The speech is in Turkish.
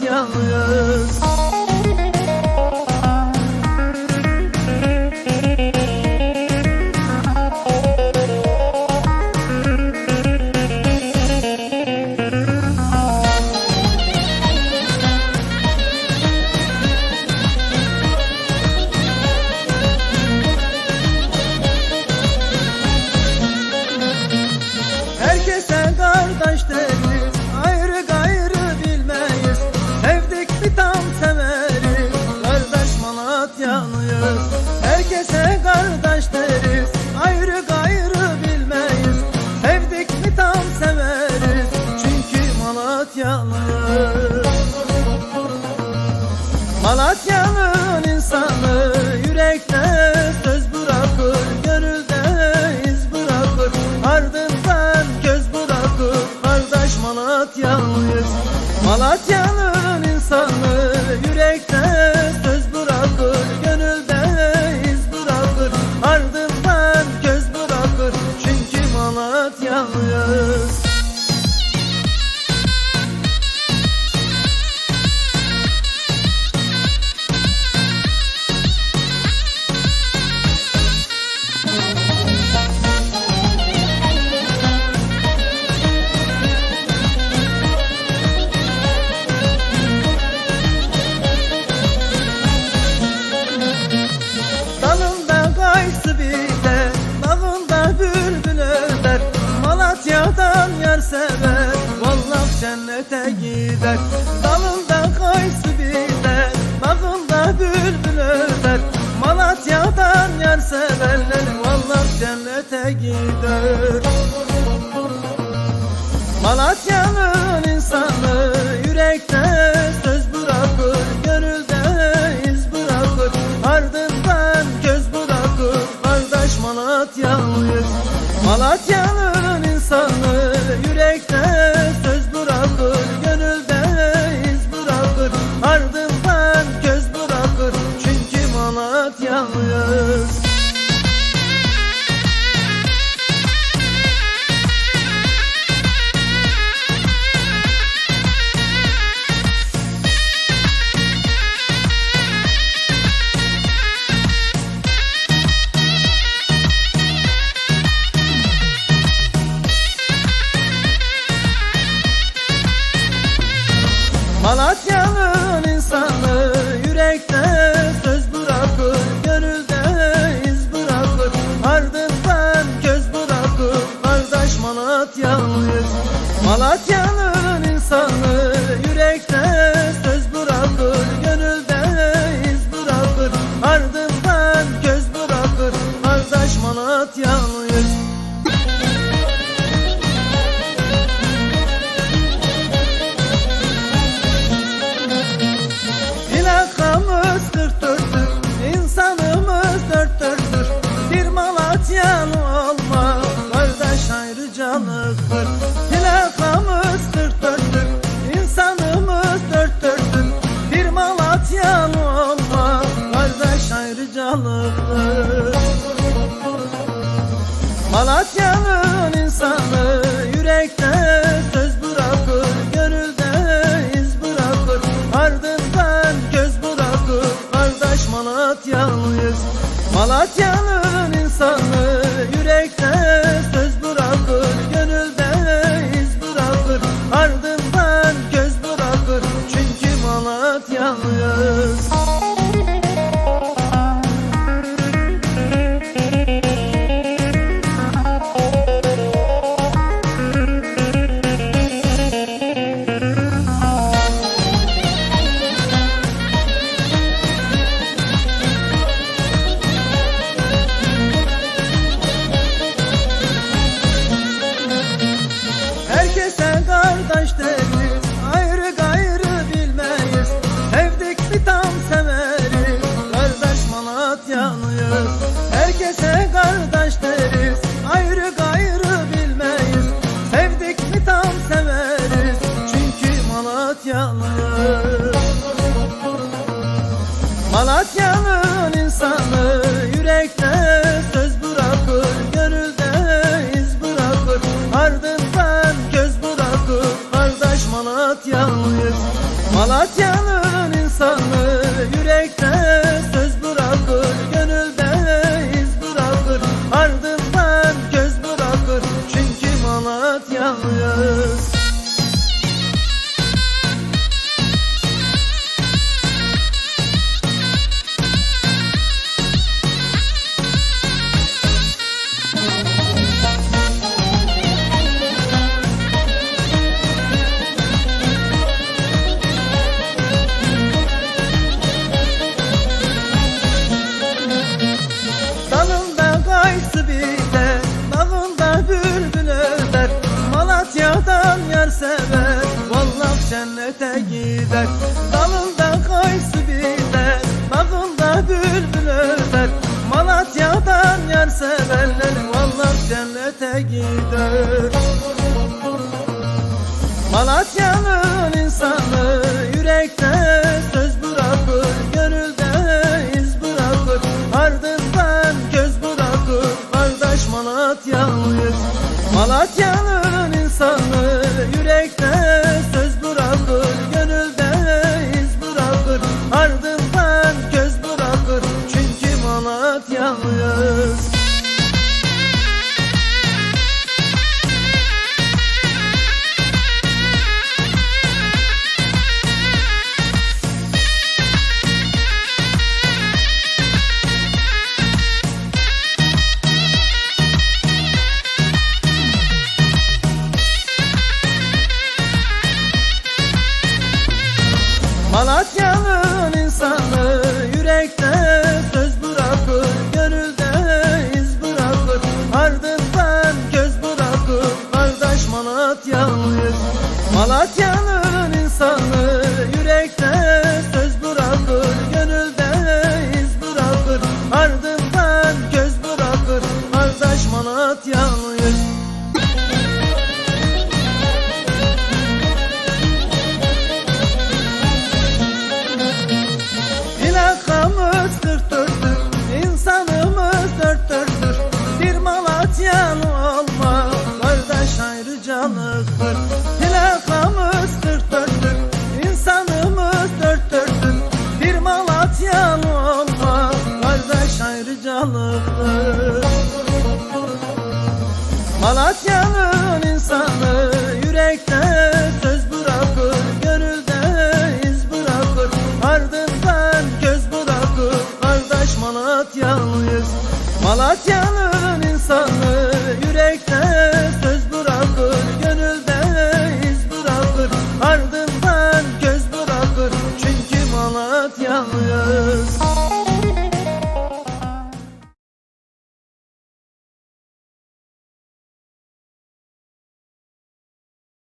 yalnız. sever sever Vallahi cennete gider. Dalında kayısı biber Bağında bülbül öder Malatya'dan yar severler Vallahi cennete gider. yanıyor tient yürekte söz bırakır Gönülde iz bırakır. Ardından göz bırakır. Kardeş Malatyalıyız. Malatyalı Malatya'nın insanı yürekte söz bırakır Gönülde iz bırakır. Ardından göz bırakır Kardeş Malatyalıyız. Malatya'nın insanı cennete gider. Dalında kayısı biter, dalında bülbül öter Malatya'dan yer severler, vallahi cennete gider. Malatya'nın insanı yürekte söz bırakır Gönülde iz bırakır. Ardından göz bırakır Kardeş Malatyalıyız. Malatya'nın insanı yürekte Malatya'nın insanı yürekte söz bırakır Gönülde iz bırakır. Ardından göz bırakır. Kardeş Malatyalıyız Malatya'nın